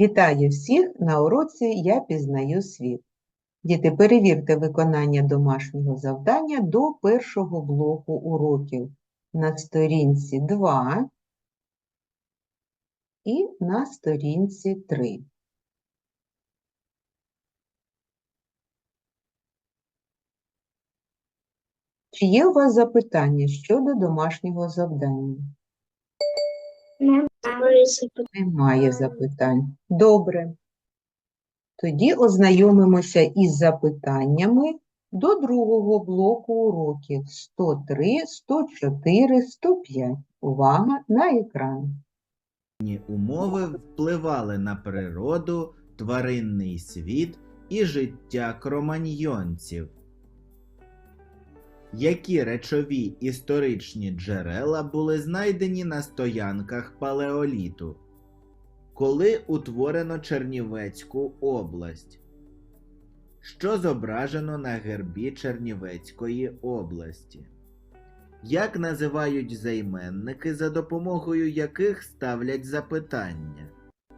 Вітаю всіх на уроці Я пізнаю світ. Діти, перевірте виконання домашнього завдання до першого блоку уроків на сторінці 2 і на сторінці 3. Чи є у вас запитання щодо домашнього завдання? Немає запитань. Добре. Тоді ознайомимося із запитаннями до другого блоку уроків 103, 104, 105. Увага на екран. Умови впливали на природу, тваринний світ і життя кроманьйонців. Які речові історичні джерела були знайдені на стоянках палеоліту? Коли утворено Чернівецьку область? Що зображено на гербі Чернівецької області? Як називають займенники, за допомогою яких ставлять запитання?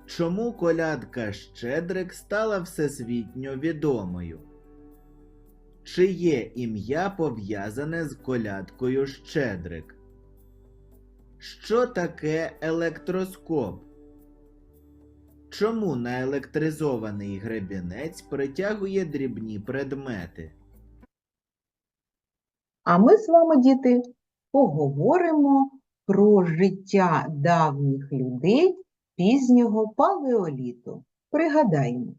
Чому колядка Щедрик стала всесвітньо відомою? Чиє ім'я пов'язане з колядкою Щедрик? Що таке електроскоп? Чому наелектризований гребінець притягує дрібні предмети? А ми з вами, діти, поговоримо про життя давніх людей пізнього палеоліту. Пригадаємо,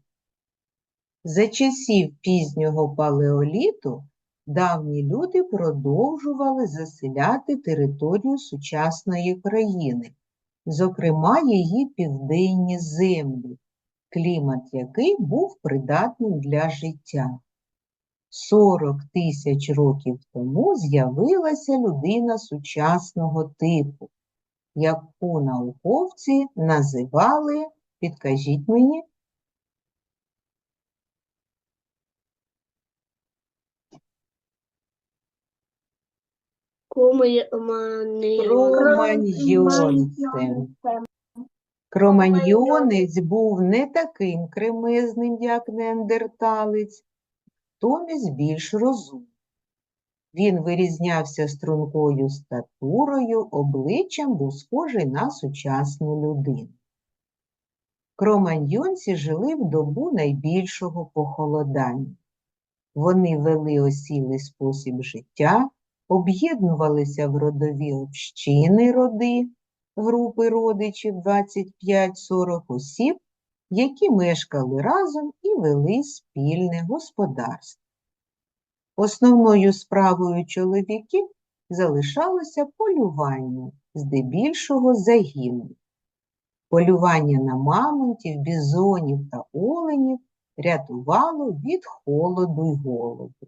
за часів пізнього палеоліту давні люди продовжували заселяти територію сучасної країни, зокрема її південні землі, клімат який був придатним для життя. 40 тисяч років тому з'явилася людина сучасного типу, яку науковці називали, підкажіть мені, кроманьйонцем. Кроманьйонець був не таким кремезним, як неандерталець, натомість більш розумним. Він вирізнявся стрункою статурою, обличчям був схожий на сучасну людину. Кроманьйонці жили в добу найбільшого похолодання. Вони вели осілий спосіб життя, об'єднувалися в родові общини роди, групи родичів 25-40 осіб, які мешкали разом і вели спільне господарство. Основною справою чоловіків залишалося полювання, здебільшого загінів. Полювання на мамонтів, бізонів та оленів рятувало від холоду й голоду.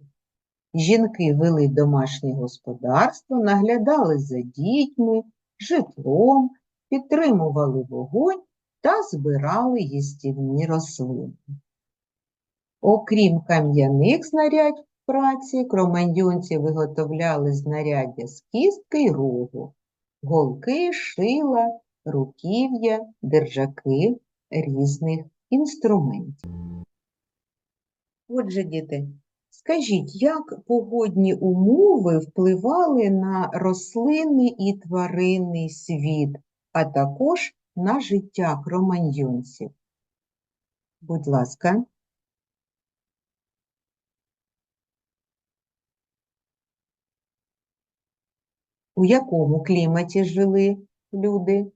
Жінки вели домашнє господарство, наглядали за дітьми, житлом, підтримували вогонь та збирали їстівні рослини. Окрім кам'яних знарядь праці, кроманьйонці виготовляли знаряддя з кістки й рогу, голки, шила, руків'я, держаки різних інструментів. Отже, діти, скажіть, як погодні умови впливали на рослинний і тваринний світ, а також на життя кроманьйонців? Будь ласка. У якому кліматі жили люди?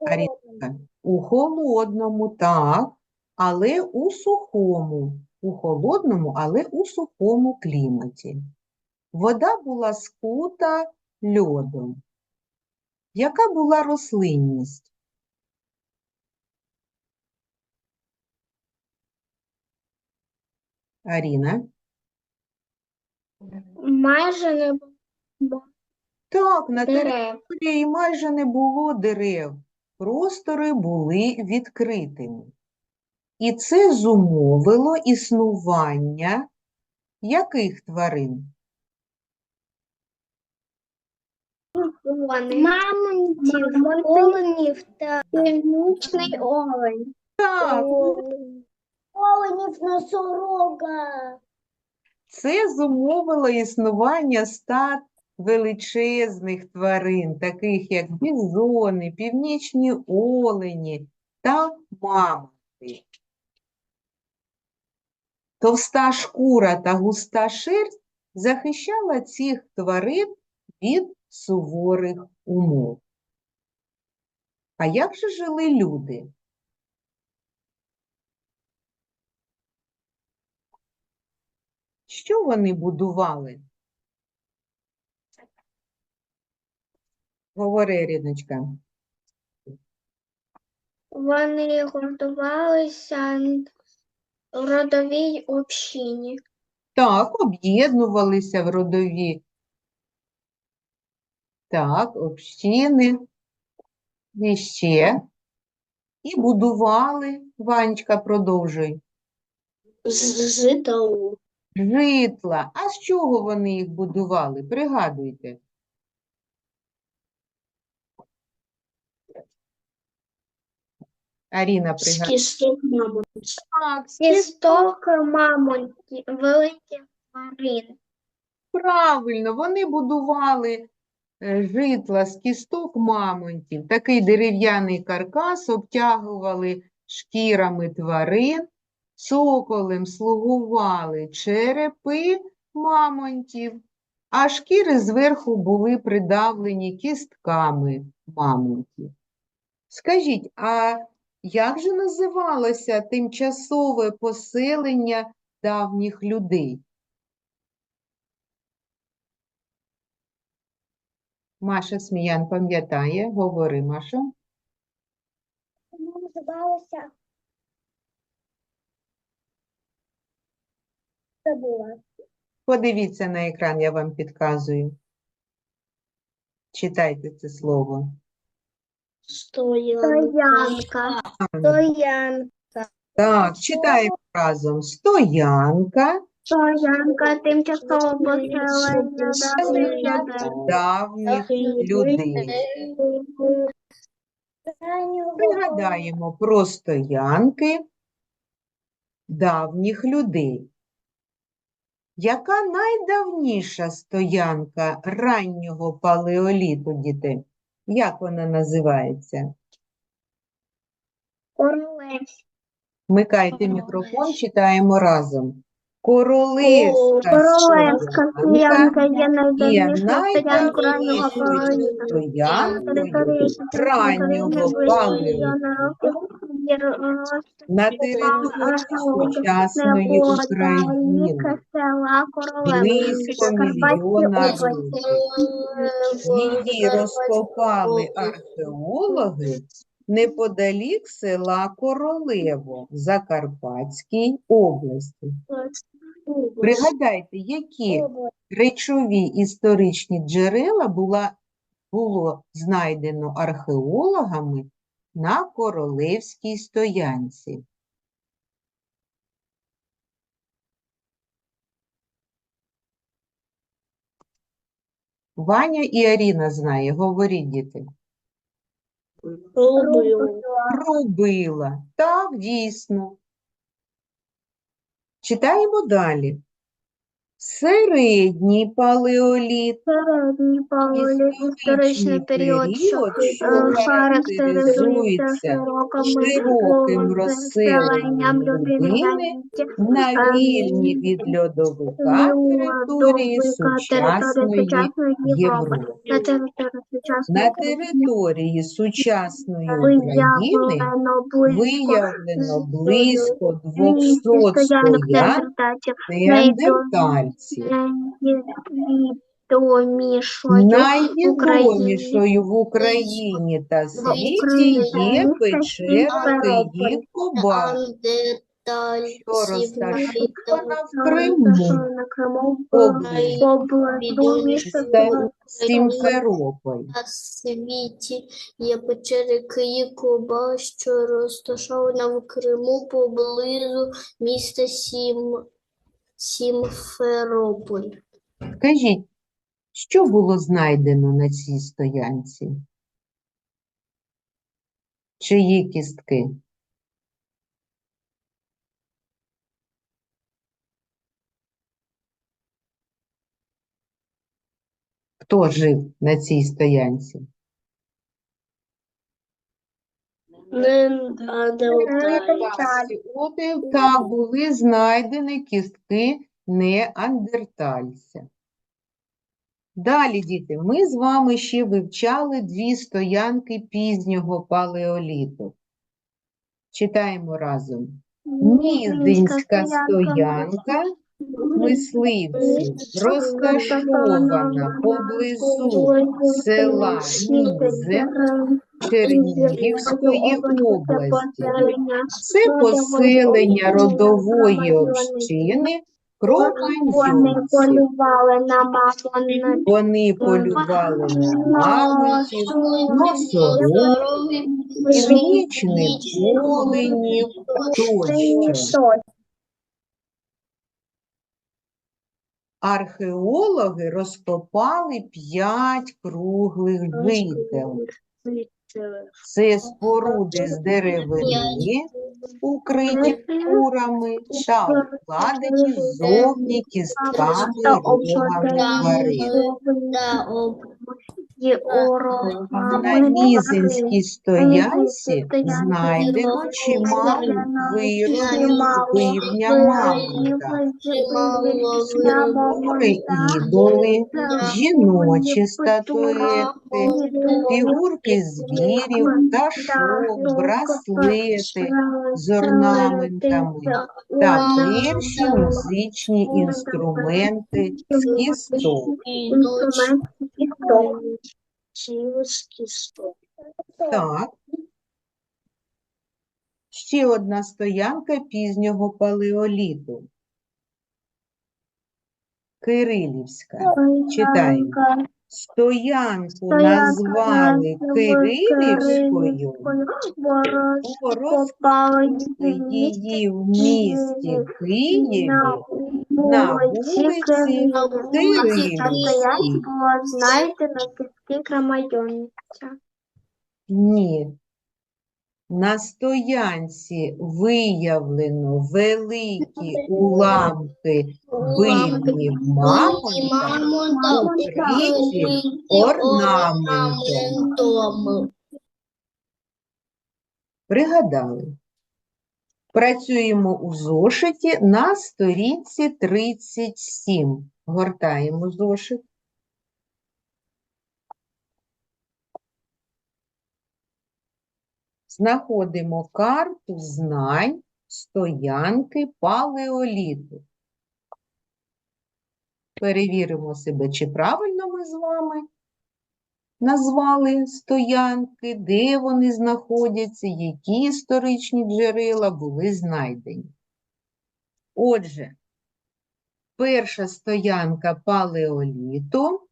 Арінка? У холодному, так, але у сухому. У холодному, але у сухому кліматі. Вода була скута льодом. Яка була рослинність? Аріна? Майже не було Так, на дерев. території майже не було дерев. Простори були відкритими. І це зумовило існування яких тварин? Мамонтів, оленів та північний олень. Так, Оленів носорога. Це зумовило існування стад величезних тварин, таких як бізони, північні олені та мамонти. Товста шкура та густа шерсть захищала цих тварин від суворих умов. А як же жили люди? Що вони будували? Говори, Ріночка. Вони готувалися родовій общині. Так, об'єднувалися в родові. Так, общини. І ще. І будували. Ванечка, продовжуй. З житау. Житла. А з чого вони їх будували? Пригадуйте. Аріна, пригадує. кісток мамонтів. Так, з Кісток мамонтів, великих тварин. Правильно, вони будували е, житла з кісток мамонтів. Такий дерев'яний каркас обтягували шкірами тварин, цоколем слугували черепи мамонтів, а шкіри зверху були придавлені кістками мамонтів. Скажіть, а як же називалося тимчасове поселення давніх людей? Маша Сміян пам'ятає, говори, Маша. Воно називалося Забула. Подивіться на екран, я вам підказую. Читайте це слово. Стоянка. Стоянка. Так, читаємо разом. Стоянка Стоянка тимчасового поселення давніх людей. давніх людей. Пригадаємо про стоянки давніх людей. Яка найдавніша стоянка раннього палеоліту, діти? Як вона називається? Королевська. Вмикайте мікрофон, читаємо разом. Королевська Королевська стоянка є стоянкою раннього стоянкою раннього палеоліту на території сучасної України. Близько мільйона області. Її розкопали археологи неподалік села Королево в Закарпатській області. Пригадайте, які речові історичні джерела була, було знайдено археологами на Королевській стоянці. Ваня і Аріна знає, говоріть, діти. Робила. Так, дійсно. Читаємо далі. Середній палеоліт. Середній палеоліт історичний період, що е, характеризується широким розселенням людини на вільні від льодовика території сучасної Європи. На території сучасної України виявлено близько виявлено близько 200 стоянок стоянок неандертальців. Найвідомішою Найвідомішою в Україні та світі є печера Сімферополь. Київ-Коба, що розташована в Криму, поблизу Сімферополь. На світі є печери Київ-Коба, що розташована в Криму поблизу міста Сім... Сімферополь. Скажіть, Що було знайдено на цій стоянці? Чиї кістки? Хто жив на цій стоянці? Так, були знайдені кістки неандертальця. Далі, діти, ми з вами ще вивчали дві стоянки пізнього палеоліту. Читаємо разом. Мізинська стоянка мисливців розташована поблизу села Мізин Чернігівської області. Це поселення родової общини мамонтів. Вони полювали на мамонтів, носорогів, північних оленів тощо. Археологи розкопали п'ять круглих жител. Це споруди з деревини, укриті курами та обкладені зовні кістками рогами тварин. На Мізинській стоянці знайдено чимало виробів з мамонта, скульптури ідоли, жіночі статуетки, фігурки звірів, пташок, браслети з орнаментами та перші музичні інструменти з кісток. Так. Ще одна стоянка пізнього палеоліту. Кирилівська. Читаємо. Стоянку назвали Кирилівською, бо розкопали її в місті Києві на вулиці Кирилівській. Знаєте, на кістки крамайонця. Ні. На стоянці виявлено великі уламки бивнів мамонта, укриті орнаментом. Пригадали. Працюємо у зошиті на сторінці 37. Гортаємо зошит. Знаходимо карту знань стоянки палеоліту. Перевіримо себе, чи правильно ми з вами назвали стоянки, де вони знаходяться, які історичні джерела були знайдені. Отже, перша стоянка палеоліту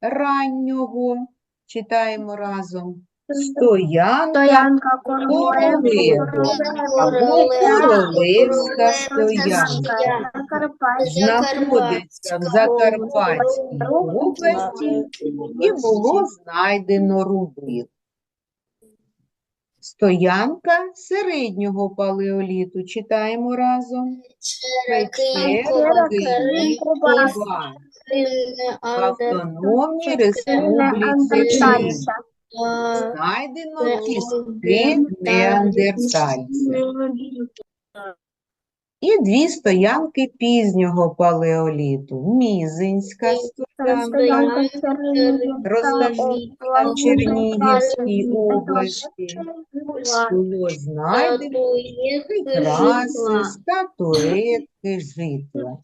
раннього, читаємо разом, стоянка Королеви. або королевська стоянка. знаходиться в Закарпатській області і було знайдено рубли. Стоянка середнього палеоліту. Читаємо разом. Печера Київська Знайдено кістки неандертальців. І дві стоянки пізнього палеоліту. Мізинська стоянка, розташована в Чернігівській області. Було знайдено прикраси, статуетки, житла.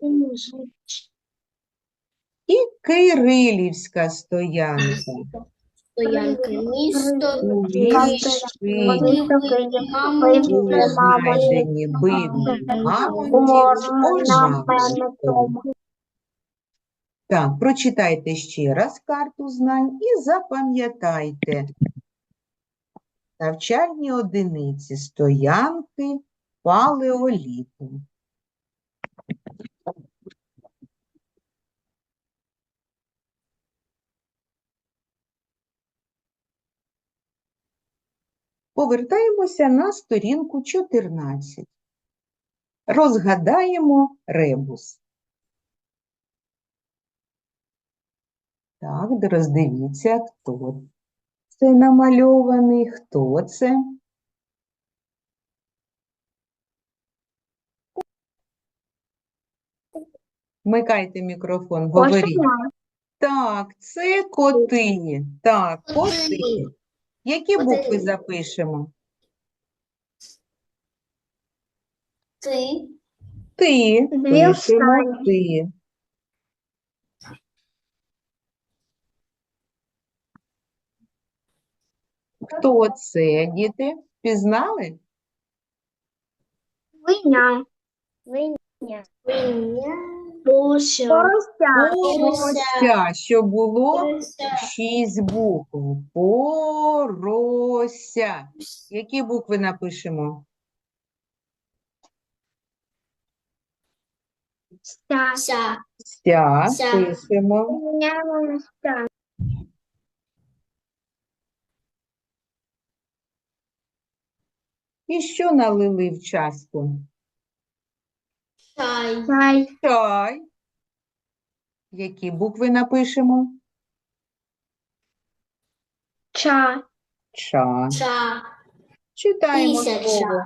І Кирилівська стоянка. Стоянка місто бивні мамонтів. Так, прочитайте ще раз карту знань і запам'ятайте. Навчальні одиниці стоянки палеоліту. Повертаємося на сторінку 14. Розгадаємо ребус. Так, роздивіться, хто це намальований, хто це. Вмикайте мікрофон, говоріть. Так, це коти. Так, коти. Які букви запишемо? Ти. Ти. Дві Пишемо останні. ти. Хто це, діти? Пізнали? Виня. Виня. Порося. Порося, що було шість букв. Порося. Які букви напишемо? Ся. Ся. Пишемо. І що налили в чашку? Чай. Чай. Чай. Які букви напишемо? Ча. Ча. Ча. Читаємо Тисяча. слово.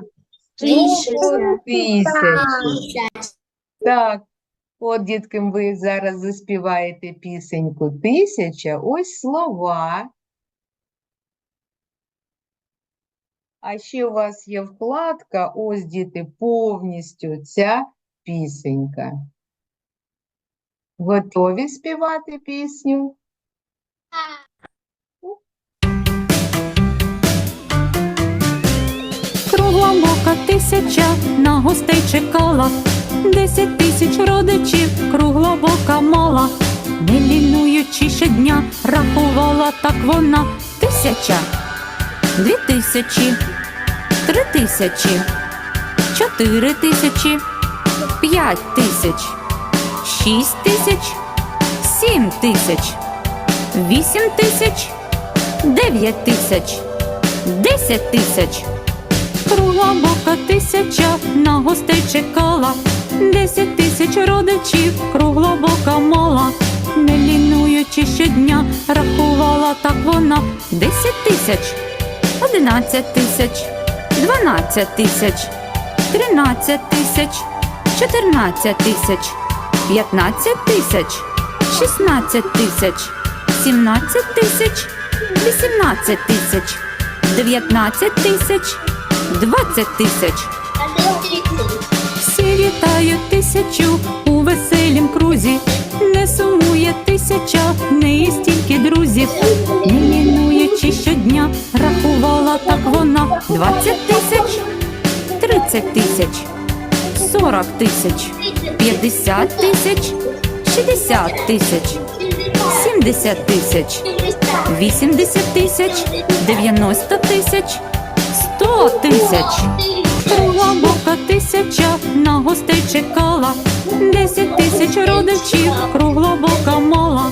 Слово Тисяча. Тисяча. Так, от, дітки, ви зараз заспіваєте пісеньку «Тисяча». Ось слова. А ще у вас є вкладка, ось, діти, повністю ця пісенька. Готові співати пісню? Кругла бока тисяча на гостей чекала, десять тисяч родичів кругла бока мала, не лінуючи щодня, рахувала так вона тисяча, дві тисячі, три тисячі, чотири тисячі, п'ять тисяч, шість тисяч, сім тисяч, вісім тисяч, дев'ять тисяч, десять тисяч. Кругла бока тисяча на гостей чекала, десять тисяч родичів кругла бока мала, не лінуючи щодня, рахувала так вона. Десять тисяч, одинадцять тисяч, дванадцять тисяч, тринадцять тисяч, 14 тисяч, 15 тисяч, 16 тисяч, 17 тисяч, 18 тисяч, 19 тисяч, 20 тисяч. Всі вітають тисячу у веселім крузі. Не сумує тисяча, в неї стільки друзів. Не лінуючи щодня, рахувала так вона. 20 40 тисяч, 50 тисяч, 60 тисяч, 70 тисяч, 80 тисяч, 90 тисяч, 100 тисяч. Була бока тисяча на гостей чекала, 10 тисяч родичів, кругла бока мола.